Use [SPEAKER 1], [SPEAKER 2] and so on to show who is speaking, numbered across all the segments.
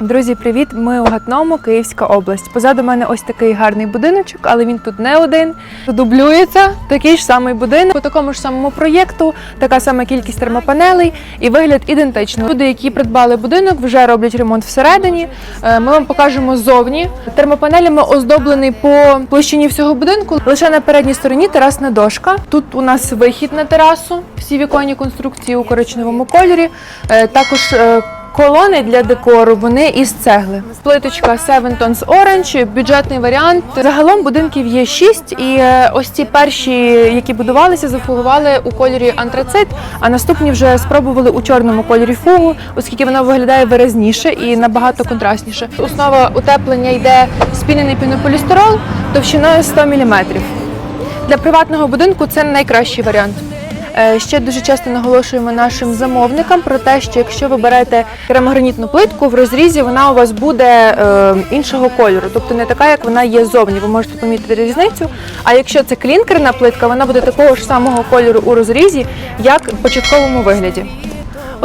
[SPEAKER 1] Друзі, привіт! Ми у Гатному, Київська область. Позаду мене ось такий гарний будиночок, але він тут не один. Дублюється такий ж самий будинок по такому ж самому проєкту, така сама кількість термопанелей і вигляд ідентичний. Люди, які придбали будинок, вже роблять ремонт всередині. Е, Ми вам покажемо ззовні. Термопанелями оздоблений по площині всього будинку. Лише на передній стороні терасна дошка. Тут у нас вихід на терасу, всі віконні конструкції у коричневому кольорі. Е, Також е, Колони для декору вони із цегли. Плиточка Seven Tones Orange, бюджетний варіант. Загалом будинків є шість, і е, ось ці перші, які будувалися, зафугували у кольорі антрацит, а наступні вже спробували у чорному кольорі фугу, оскільки воно виглядає виразніше і набагато контрастніше. Основа утеплення йде спінений пінополістирол товщиною 100 мм. Для приватного будинку це найкращий варіант. Е, Ще дуже часто наголошуємо нашим замовникам про те, що якщо ви берете керамогранітну плитку в розрізі, вона у вас буде е, іншого кольору, тобто не така, як вона є зовні. Ви можете помітити різницю. А якщо це клінкерна плитка, вона буде такого ж самого кольору у розрізі, як в початковому вигляді.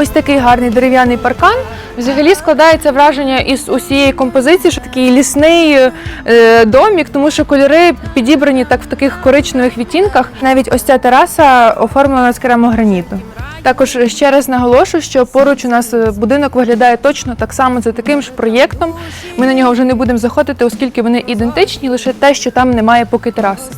[SPEAKER 1] Ось такий гарний дерев'яний паркан. Взагалі складається враження із усієї композиції, що такий лісний е, домік, тому що кольори підібрані так в таких коричневих відтінках. Навіть ось ця тераса оформлена з керамограніту. Також ще раз наголошую, що поруч у нас е, будинок виглядає точно так само за таким ж проєктом. Ми на нього вже не будемо заходити, оскільки вони ідентичні, лише те, що там немає поки тераси.